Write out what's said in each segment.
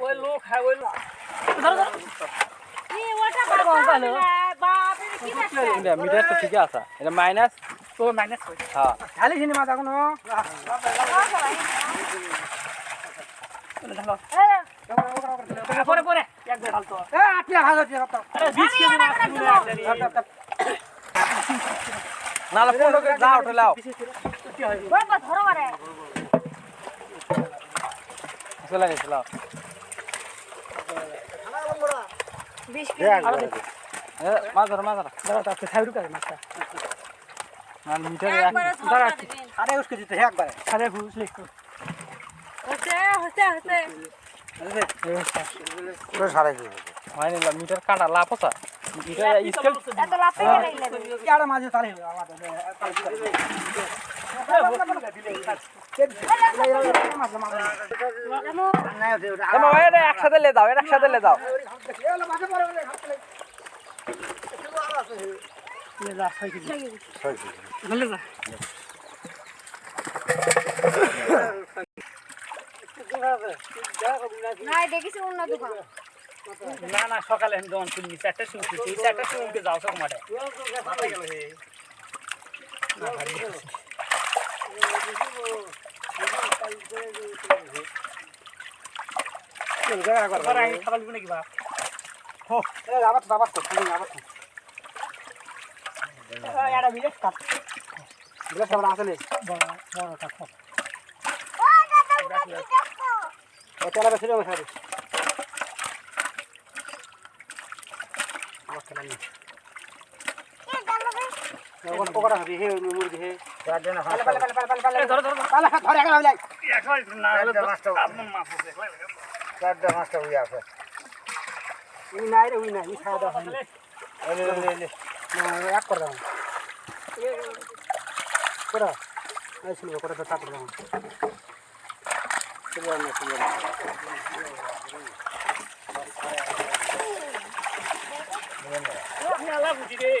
ওই লোক হ্যাঁ ওই লোক মিটার তো ঠিক আছে এটা মাইনাস তো মাইনাস হ্যাঁ। খালি সিনে মাথা পরে পরে। একবার ঢালতো এ আপনি ভালো দিয়ে কথা আরে 20 কেজি মাছ নালে পনেরো কেজি যা উঠে লাও। চলে গেছে লাও। মাছ ধরো মাছ ধরো। দাঁড়া তাতে সাইডু করে মাছটা। নালে মিটার আরে উসকে দিতে হে একবার। আরে হসে হসে পুরো সাড়ে কি হয় না মিটার কাটা লাভ তা মিটার একসাথে লে দাও একসাথে লে দাও না না সকালে আমি দোকান খুলি চারটা শুরু করছি চারটা শুরু উঠে যাও সব মাঠে খাবার দিব নাকি বাপ? আবার আবার তো আবার এটা মিলে কাট বলে সব আসলে বড় বড় কাট পালে পালে পালে পালে ধরো ধরো পালে ধরে একা করে দাও করে করে তো তারপর দাও চলো না চলো মেলা বুঝি রে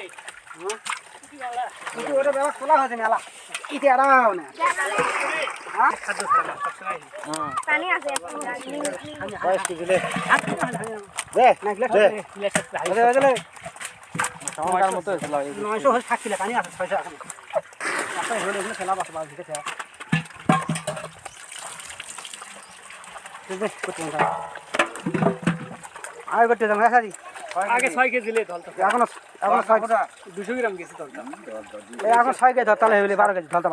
কিন্তু ওটা ব্যবহার খোলা হয়েছে মেলা ইতে আরাম না। নয়শো হয়ে পানি আছে ছয়শো এখানে খেলা বাসা বাস দিকে আগে করতে হ্যাঁ সারি আগে ছয় কেজি লে ধরতাম এখন এখন ছয় দুশো গ্রাম গেছি ধরতাম এখন ছয় কেজি ধরতাম বারো কেজি ধরতাম